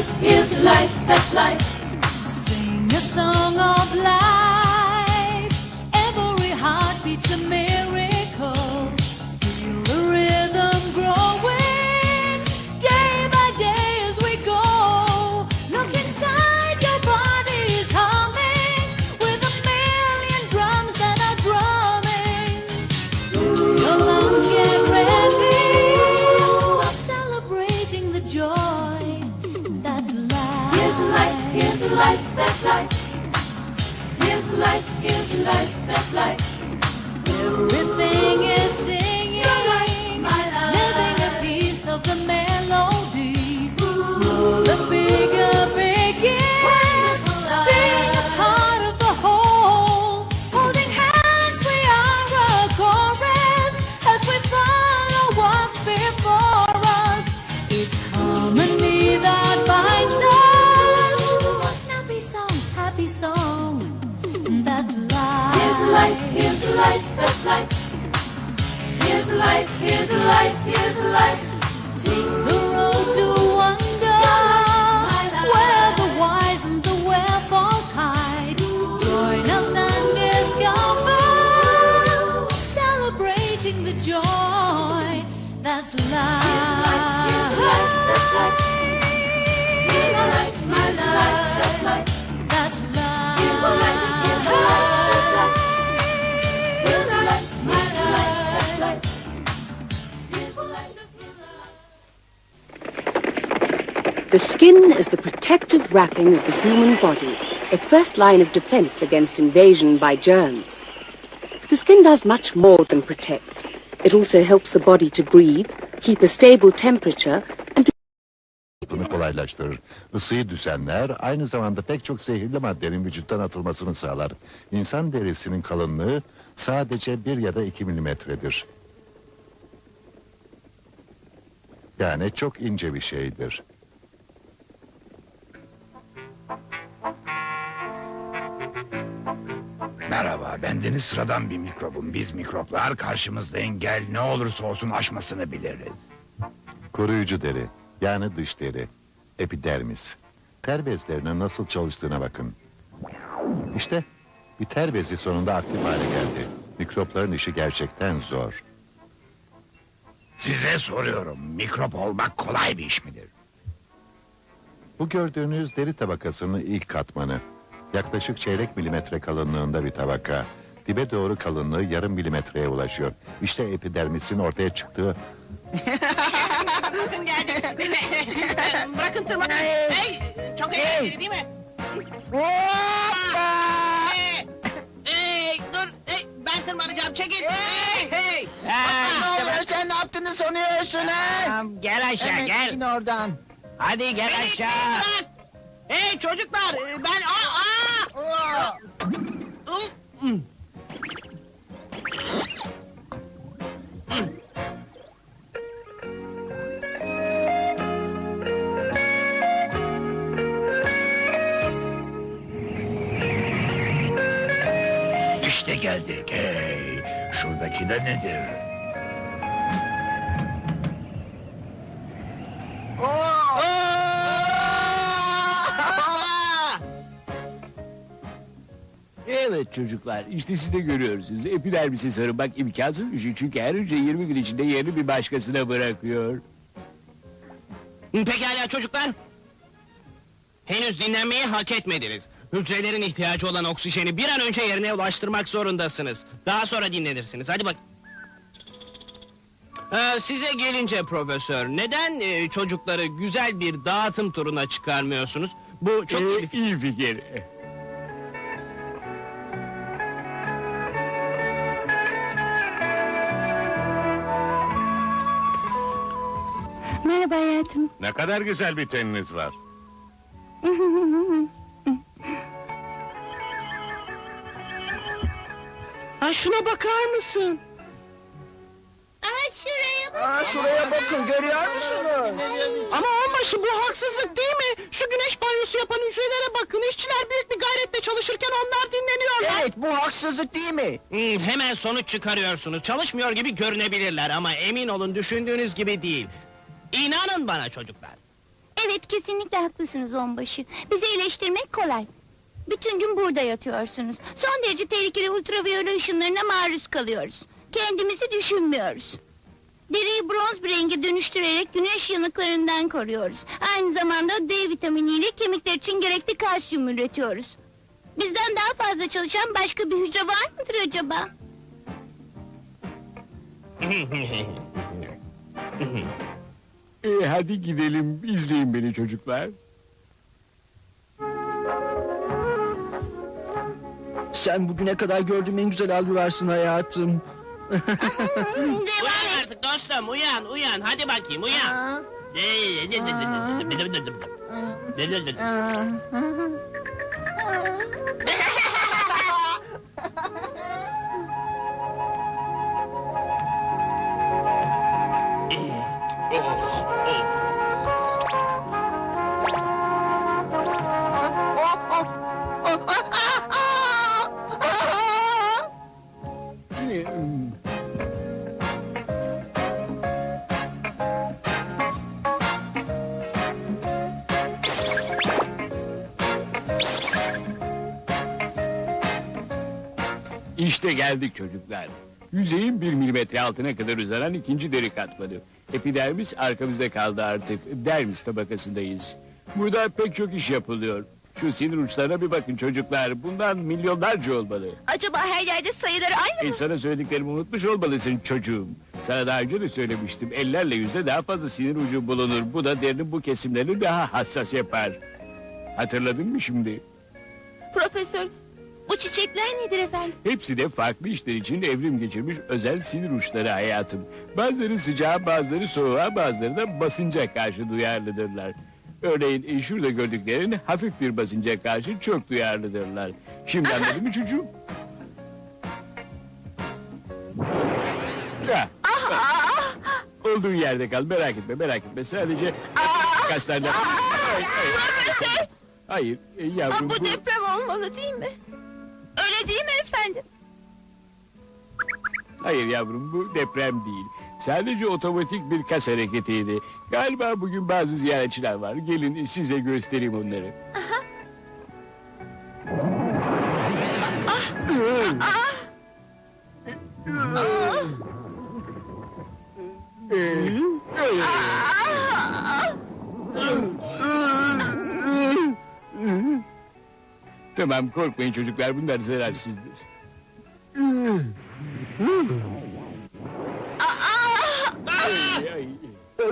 life, is life, that's life. Sing a song of life. That's life. Here's life, here's life, that's life. Everything is life, is life. The skin is the protective wrapping of the human body, a first line of defense against invasion by germs. But the skin does much more than protect. It also helps the body to breathe, keep a stable temperature, and to Bunu kolaylaştırır. Isıyı düzenler, aynı zamanda pek çok zehirli maddenin vücuttan atılmasını sağlar. İnsan derisinin kalınlığı sadece bir ya da iki milimetredir. Yani çok ince bir şeydir. Merhaba, bendeniz sıradan bir mikrobum. Biz mikroplar karşımızda engel ne olursa olsun aşmasını biliriz. Koruyucu deri, yani dış deri, epidermis. Ter bezlerinin nasıl çalıştığına bakın. İşte bir ter bezi sonunda aktif hale geldi. Mikropların işi gerçekten zor. Size soruyorum, mikrop olmak kolay bir iş midir? Bu gördüğünüz deri tabakasının ilk katmanı. Yaklaşık çeyrek milimetre kalınlığında bir tabaka. Dibe doğru kalınlığı yarım milimetreye ulaşıyor. İşte epidermisin ortaya çıktığı Bırakın tırmanın. Hey, çok eğlenceli değil mi? Hey, hey, dur. Hey, ben tırmanacağım. Çekil. Hey, hey. ne oluyor sen ne yaptığını sanıyorsun ha? Tamam, gel aşağı Hemen gel. in oradan. Hadi gel aşağı. Hey çocuklar ben aa aa. İşte geldik. Hey, şuradaki de nedir? Evet çocuklar işte siz de görüyorsunuz. Epidermise sarılmak imkansız bir şey. Çünkü her hücre 20 gün içinde yerini bir başkasına bırakıyor. Pekala çocuklar. Henüz dinlenmeyi hak etmediniz. Hücrelerin ihtiyacı olan oksijeni bir an önce yerine ulaştırmak zorundasınız. Daha sonra dinlenirsiniz. Hadi bak. Ee, size gelince profesör, neden e, çocukları güzel bir dağıtım turuna çıkarmıyorsunuz? Bu çok iyi bir Ee, iyi fikir. Merhaba hayatım. Ne kadar güzel bir teniniz var. Ha şuna bakar mısın? Aa şuraya bak. Aa, şuraya bakın görüyor musunuz? Ama onbaşı bu haksızlık değil mi? Şu güneş banyosu yapan hücrelere bakın. İşçiler büyük bir gayretle çalışırken onlar dinleniyorlar. Evet bu haksızlık değil mi? Hmm, hemen sonuç çıkarıyorsunuz. Çalışmıyor gibi görünebilirler ama emin olun düşündüğünüz gibi değil. İnanın bana çocuklar. Evet kesinlikle haklısınız onbaşı. Bizi eleştirmek kolay. Bütün gün burada yatıyorsunuz. Son derece tehlikeli ultraviyole ışınlarına maruz kalıyoruz. Kendimizi düşünmüyoruz. Deriyi bronz bir renge dönüştürerek güneş yanıklarından koruyoruz. Aynı zamanda D vitaminiyle kemikler için gerekli kalsiyum üretiyoruz. Bizden daha fazla çalışan başka bir hücre var mıdır acaba? E, hadi gidelim. İzleyin beni çocuklar. Sen bugüne kadar gördüğüm en güzel algıvarsın hayatım. Hmm, Devam Uyan et. artık dostum uyan uyan hadi bakayım uyan. Hmm. İşte geldik çocuklar. Yüzeyin bir milimetre altına kadar uzanan ikinci deri katmanı. Epidermis arkamızda kaldı artık. Dermis tabakasındayız. Burada pek çok iş yapılıyor. Şu sinir uçlarına bir bakın çocuklar. Bundan milyonlarca olmalı. Acaba her yerde sayıları aynı E mı? sana söylediklerimi unutmuş olmalısın çocuğum. Sana daha önce de söylemiştim. Ellerle yüzde daha fazla sinir ucu bulunur. Bu da derinin bu kesimlerini daha hassas yapar. Hatırladın mı şimdi? Profesör, bu çiçekler nedir efendim? Hepsi de farklı işler için evrim geçirmiş özel sinir uçları hayatım. Bazıları sıcağa, bazıları soğuğa, bazıları da basınca karşı duyarlıdırlar. Örneğin e, şurada gördüklerin hafif bir basınca karşı çok duyarlıdırlar. Şimdi anladın mı çocuğum? Ha, Olduğun yerde kal merak etme merak etme sadece kaslardan... Hayır, hayır. Hayır e, yavrum bu... deprem olmalı değil mi? Efendim? Hayır yavrum bu deprem değil. Sadece otomatik bir kas hareketiydi. Galiba bugün bazı ziyaretçiler var. Gelin size göstereyim onları. Tamam korkmayın çocuklar bunlar zararsızdır. Ay, ay.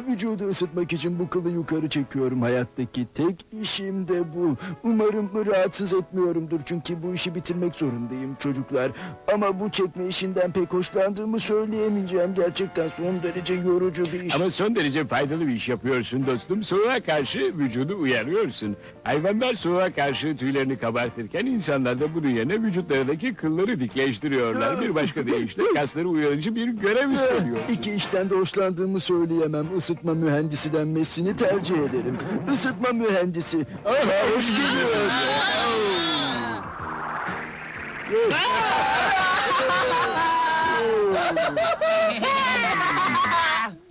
Vücudu ısıtmak için bu kılı yukarı çekiyorum hayattaki tek işim de bu. Umarım rahatsız etmiyorumdur çünkü bu işi bitirmek zorundayım çocuklar. Ama bu çekme işinden pek hoşlandığımı söyleyemeyeceğim. Gerçekten son derece yorucu bir iş. Ama son derece faydalı bir iş yapıyorsun dostum. Soğuğa karşı vücudu uyarıyorsun. Hayvanlar soğuğa karşı tüylerini kabartırken insanlar da bunun yerine vücutlarındaki kılları dikleştiriyorlar. Bir başka deyişle kasları uyarıcı bir görev üstleniyor. İki işten de hoşlandığımı söyleyemem. Isıtma mühendisi denmesini tercih ederim. Isıtma mühendisi. Aha, hoş geliyor.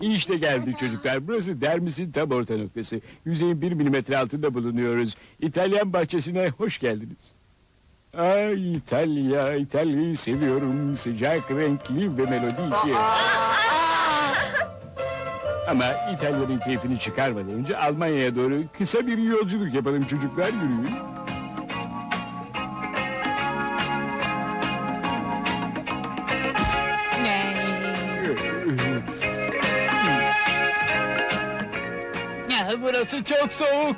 İşte geldik çocuklar. Burası dermisin tam orta noktası. Yüzeyin bir milimetre altında bulunuyoruz. İtalyan bahçesine hoş geldiniz. Ay İtalya, İtalya'yı seviyorum. Sıcak, renkli ve melodik. Ama İtalya'nın keyfini çıkarmadan önce Almanya'ya doğru kısa bir yolculuk yapalım çocuklar yürüyün. Burası çok soğuk.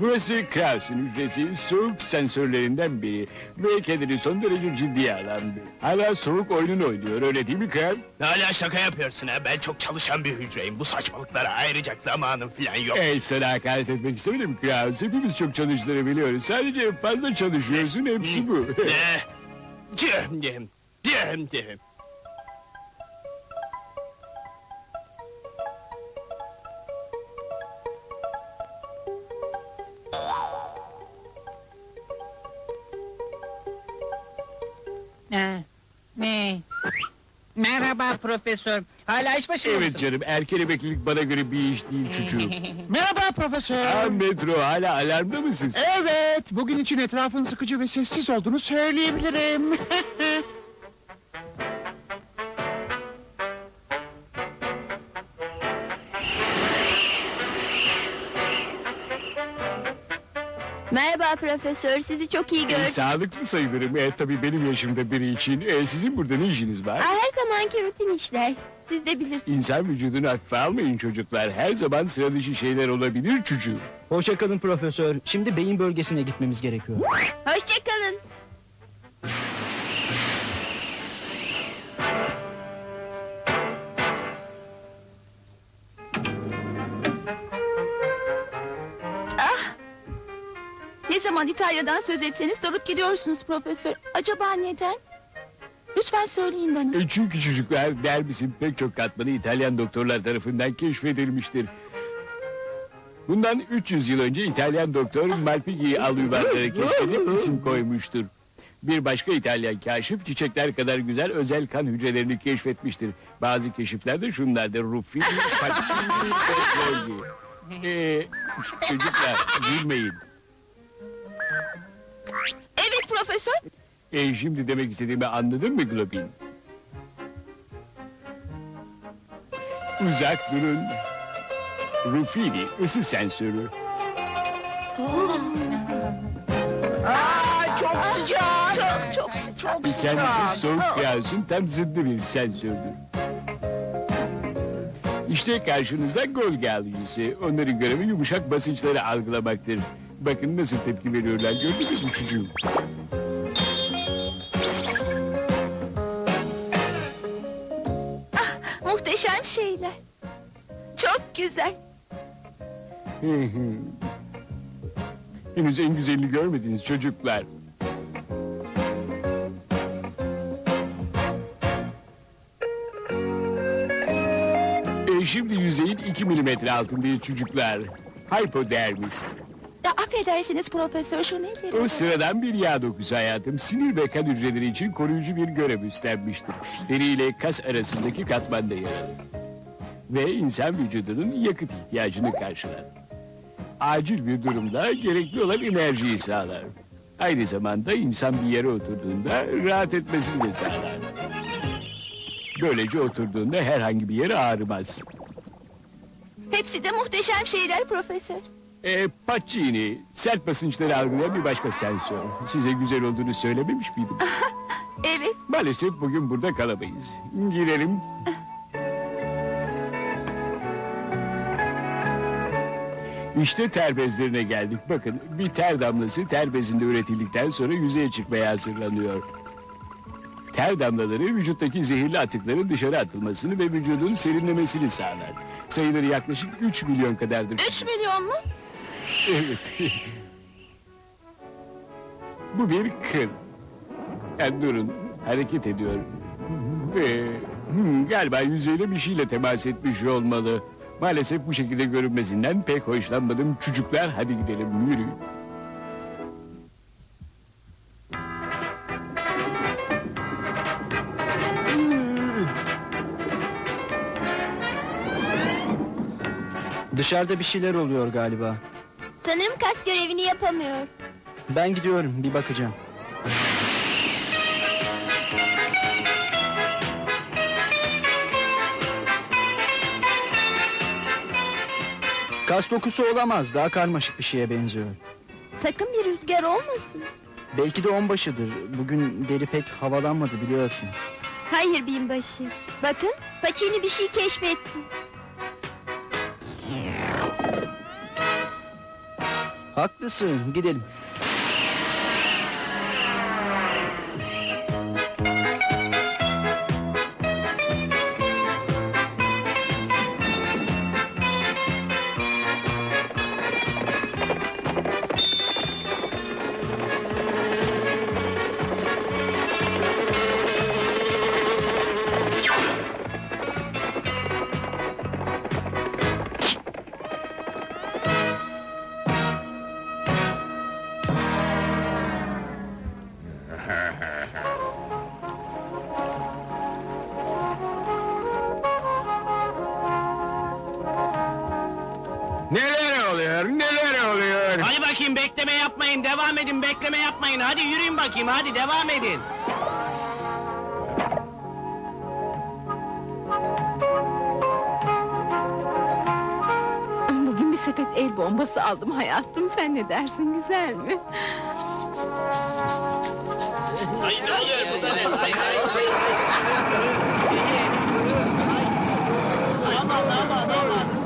Burası Kraus'un hücresi soğuk sensörlerinden biri ve kendini son derece ciddiye alan biri. Hala soğuk oyununu oynuyor öyle değil mi Kraus? Hala şaka yapıyorsun ha ben çok çalışan bir hücreyim. Bu saçmalıklara ayıracak zamanım falan yok. Ey sana hakaret etmek istemedim Kraus. Hepimiz çok çalıştığını biliyoruz. Sadece fazla çalışıyorsun hepsi bu. Eh, cim, cim, cim, cim. Merhaba profesör. Hala iş başında Evet mısın? canım erken emeklilik bana göre bir iş değil çocuğum. Merhaba profesör. Ha metro hala alarmda mısın? Evet, bugün için etrafın sıkıcı ve sessiz olduğunu söyleyebilirim. profesör, sizi çok iyi gördüm. sağlıklı sayılırım. E, tabii benim yaşımda biri için. E, sizin burada ne işiniz var? Aa, her zamanki rutin işler. Siz de bilirsiniz. İnsan vücudunu hafife almayın çocuklar. Her zaman sıra dışı şeyler olabilir çocuğum. Hoşçakalın profesör. Şimdi beyin bölgesine gitmemiz gerekiyor. Hoşçakalın. Zaman İtalya'dan söz etseniz dalıp gidiyorsunuz profesör. Acaba neden? Lütfen söyleyin bana. E, çünkü çocuklar derbisin pek çok katmanı İtalyan doktorlar tarafından keşfedilmiştir. Bundan 300 yıl önce İtalyan doktor Malpighi alüvarları keşfedip isim koymuştur. Bir başka İtalyan kaşif çiçekler kadar güzel özel kan hücrelerini keşfetmiştir. Bazı keşifler de şunlardır. Ruffini, Pacini, Petrolli. Ee, çocuklar gülmeyin. Evet profesör. E, şimdi demek istediğimi anladın mı Globin? Uzak durun. Ruffini ısı sensörü. Aa, çok sıcak. Çok çok çok Kendisi soğuk gazın tam zıddı bir sensördür. İşte karşınızda Golgi alıcısı. Onların görevi yumuşak basınçları algılamaktır. Bakın nasıl tepki veriyorlar gördünüz mü çocuğum? Muhteşem şeyler. Çok güzel. Hı hı. Henüz en güzelini görmediniz çocuklar. E şimdi yüzeyin 2 milimetre altındayız çocuklar. Hypodermis. Ya, affedersiniz profesör şu neleri? O sıradan bir yağ dokusu hayatım. Sinir ve kan hücreleri için koruyucu bir görev üstlenmiştir. Deri ile kas arasındaki katmanda yer alır. Ve insan vücudunun yakıt ihtiyacını karşılar. Acil bir durumda gerekli olan enerjiyi sağlar. Aynı zamanda insan bir yere oturduğunda rahat etmesini de sağlar. Böylece oturduğunda herhangi bir yere ağrımaz. Hepsi de muhteşem şeyler profesör. E, Pacini, sert basınçları algılayan bir başka sensör. Size güzel olduğunu söylememiş miydim? Evet. Maalesef bugün burada kalamayız. Girelim. İşte ter bezlerine geldik. Bakın bir ter damlası ter bezinde üretildikten sonra yüzeye çıkmaya hazırlanıyor. Ter damlaları vücuttaki zehirli atıkların dışarı atılmasını ve vücudun serinlemesini sağlar. Sayıları yaklaşık 3 milyon kadardır. Üç milyon mu? Evet. Bu bir kıl. Yani durun, hareket ediyor. Ve hmm, galiba yüzeyle bir şeyle temas etmiş olmalı. Maalesef bu şekilde görünmesinden pek hoşlanmadım. Çocuklar hadi gidelim yürüyün. Dışarıda bir şeyler oluyor galiba. Sanırım kas görevini yapamıyor. Ben gidiyorum bir bakacağım. Kas dokusu olamaz. Daha karmaşık bir şeye benziyor. Sakın bir rüzgar olmasın. Belki de onbaşıdır. Bugün deri pek havalanmadı biliyorsun. Hayır binbaşı. Bakın Pacini bir şey keşfetti. Haklısın. Gidelim. Devam edin bekleme yapmayın. Hadi yürüyün bakayım. Hadi devam edin. Bugün bir sepet el bombası aldım hayatım. Sen ne dersin güzel mi? Hayır ne oluyor bu da ne? Hayır, hayır, hayır. Aman aman aman.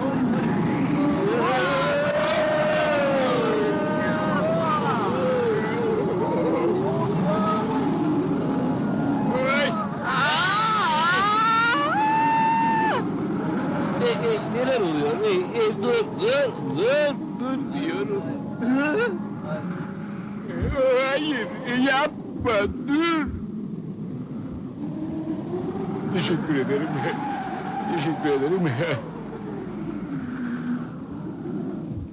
E, e, neler oluyor? E, e, dur, dur, dur, dur diyorum. E, Hayır, yapma, dur. Teşekkür ederim. Teşekkür ederim.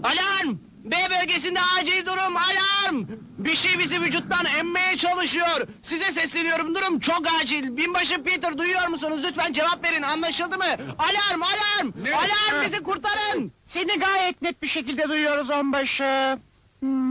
Alarm! B bölgesinde acil durum alarm! Bir şey bizi vücuttan emmeye çalışıyor. Size sesleniyorum durum çok acil. Binbaşı Peter duyuyor musunuz? Lütfen cevap verin anlaşıldı mı? Alarm alarm! Alarm bizi kurtarın! Seni gayet net bir şekilde duyuyoruz onbaşı. Hmm.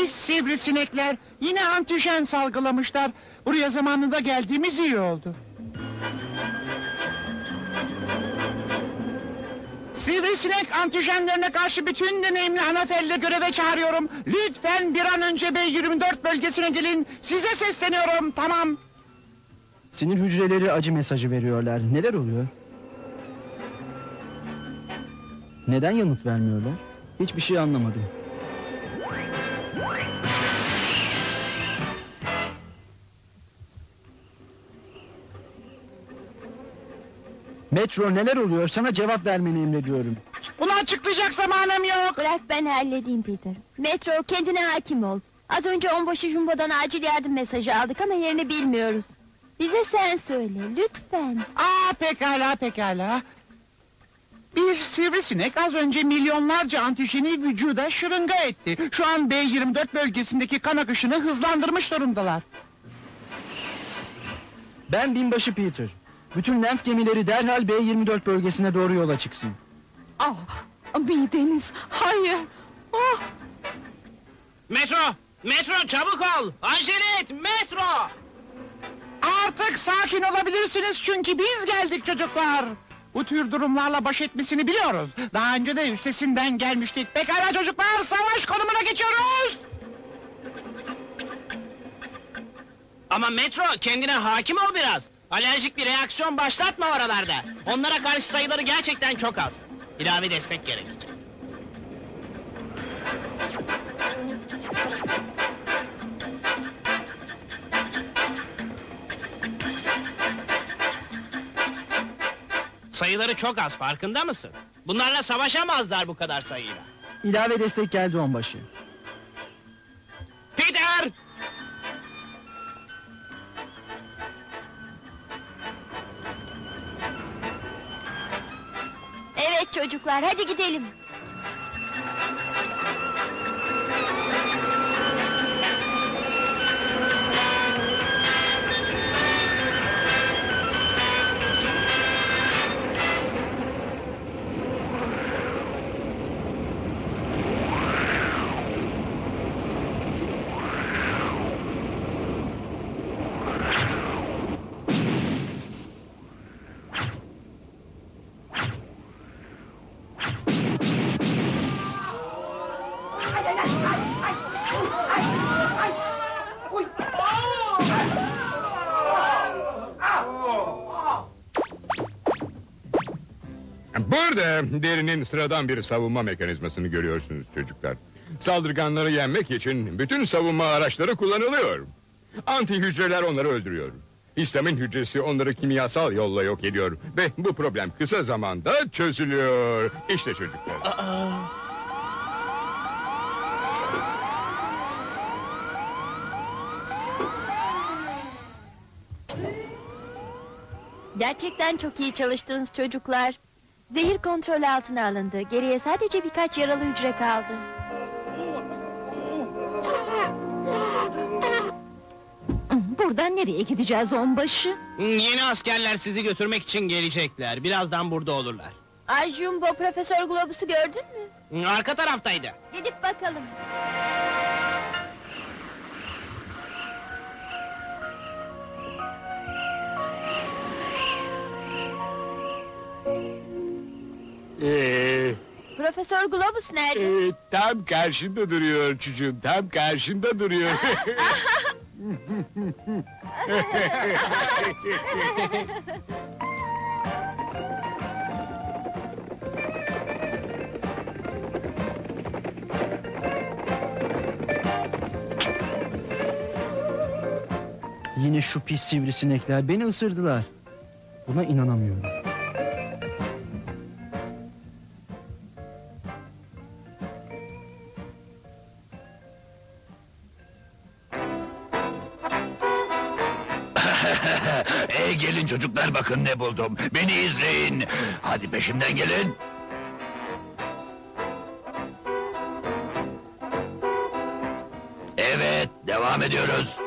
Pis sivrisinekler yine antijen salgılamışlar. Buraya zamanında geldiğimiz iyi oldu. Sivrisinek antijenlerine karşı bütün deneyimli Anafel'le göreve çağırıyorum. Lütfen bir an önce B24 bölgesine gelin. Size sesleniyorum tamam. Sinir hücreleri acı mesajı veriyorlar. Neler oluyor? Neden yanıt vermiyorlar? Hiçbir şey anlamadım. Metro neler oluyor? Sana cevap vermeni emrediyorum. Bunu açıklayacak zamanım yok. Bırak ben halledeyim Peter. Metro kendine hakim ol. Az önce onbaşı Jumbo'dan acil yardım mesajı aldık ama yerini bilmiyoruz. Bize sen söyle lütfen. Aa pekala pekala. Bir sivrisinek az önce milyonlarca antijeni vücuda şırınga etti. Şu an B24 bölgesindeki kan akışını hızlandırmış durumdalar. Ben binbaşı Peter. Bütün lenf gemileri derhal B24 bölgesine doğru yola çıksın. Ah, mideniz. Hayır. Oh, Metro! Metro çabuk ol! Acele et! Metro! Artık sakin olabilirsiniz çünkü biz geldik çocuklar. Bu tür durumlarla baş etmesini biliyoruz. Daha önce de üstesinden gelmiştik. Pekala çocuklar savaş konumuna geçiyoruz. Ama Metro kendine hakim ol biraz. Alerjik bir reaksiyon başlatma oralarda. Onlara karşı sayıları gerçekten çok az. İlave destek gerekecek. Sayıları çok az farkında mısın? Bunlarla savaşamazlar bu kadar sayıyla. İlave destek geldi onbaşı. Çocuklar hadi gidelim. Derinin sıradan bir savunma mekanizmasını görüyorsunuz çocuklar. Saldırganları yenmek için bütün savunma araçları kullanılıyor. Anti hücreler onları öldürüyor. Histamin hücresi onları kimyasal yolla yok ediyor. Ve bu problem kısa zamanda çözülüyor. İşte çocuklar. Gerçekten çok iyi çalıştınız çocuklar. Zehir kontrol altına alındı. Geriye sadece birkaç yaralı hücre kaldı. Buradan nereye gideceğiz onbaşı? Yeni askerler sizi götürmek için gelecekler. Birazdan burada olurlar. Ay Jumbo Profesör Globus'u gördün mü? Arka taraftaydı. Gidip bakalım. Profesör Globus nerede? e, tam karşında duruyor çocuğum. Tam karşında duruyor. Yine şu pis sivrisinekler beni ısırdılar. Buna inanamıyorum. Çocuklar bakın ne buldum. Beni izleyin. Hadi peşimden gelin. Evet devam ediyoruz.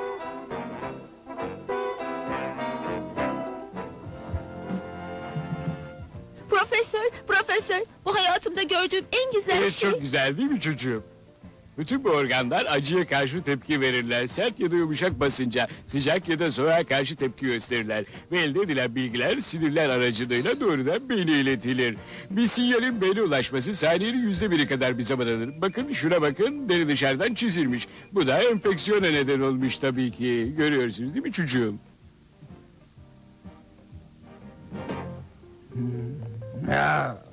Profesör, profesör. Bu hayatımda gördüğüm en güzel Evet, şey. çok güzel değil mi çocuğum? Bütün bu organlar acıya karşı tepki verirler. Sert ya da yumuşak basınca, sıcak ya da soğuğa karşı tepki gösterirler. Ve elde edilen bilgiler sinirler aracılığıyla doğrudan beyne iletilir. Bir sinyalin beyne ulaşması saniyenin yüzde biri kadar bir zaman alır. Bakın şuna bakın, deri dışarıdan çizilmiş. Bu da enfeksiyona neden olmuş tabii ki. Görüyorsunuz değil mi çocuğum? Ya.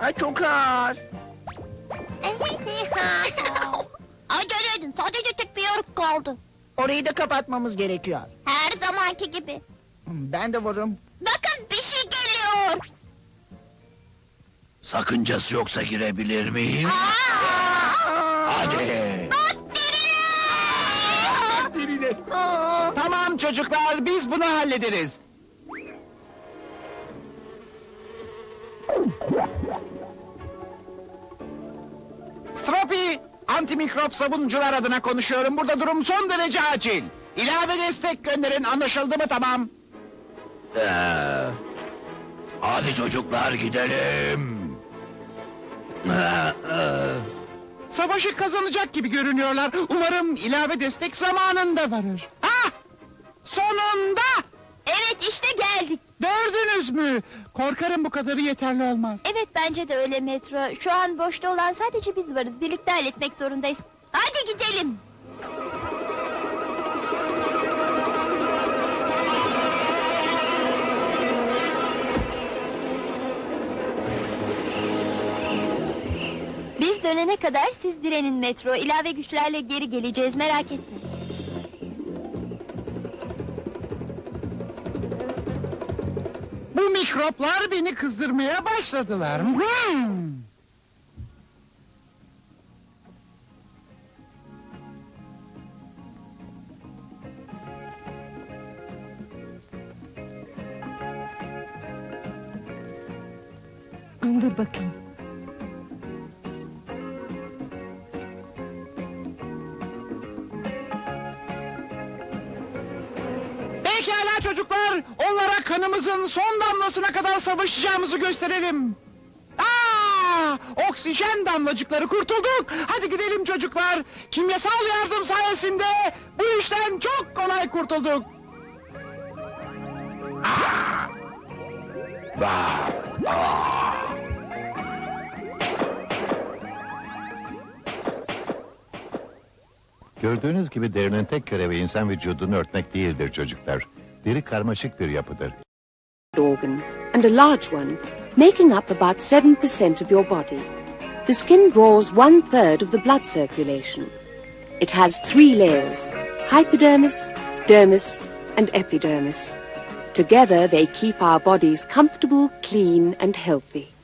Ay çok ağır. Acele edin sadece tek bir yarık kaldı. Orayı da kapatmamız gerekiyor. Her zamanki gibi. Ben de varım. Sakıncası yoksa girebilir miyim? Hadi. Tamam çocuklar biz bunu hallederiz. Stropi, antimikrop savunucular adına konuşuyorum. Burada durum son derece acil. İlave destek gönderin anlaşıldı mı tamam? Ee, hadi çocuklar gidelim. Savaşı kazanacak gibi görünüyorlar. Umarım ilave destek zamanında varır. Ha! Sonunda! Evet işte geldik. Gördünüz mü? Korkarım bu kadarı yeterli olmaz. Evet bence de öyle metro. Şu an boşta olan sadece biz varız. Birlikte halletmek zorundayız. Hadi gidelim. Biz dönene kadar siz direnin metro. İlave güçlerle geri geleceğiz merak etme. Bu mikroplar beni kızdırmaya başladılar. Hmm. sonuna kadar savaşacağımızı gösterelim. Aa, oksijen damlacıkları kurtulduk. Hadi gidelim çocuklar. Kimyasal yardım sayesinde bu işten çok kolay kurtulduk. Gördüğünüz gibi derinin tek görevi insan vücudunu örtmek değildir çocuklar. Deri karmaşık bir yapıdır. Organ, and a large one, making up about 7% of your body. The skin draws one third of the blood circulation. It has three layers hypodermis, dermis, and epidermis. Together, they keep our bodies comfortable, clean, and healthy.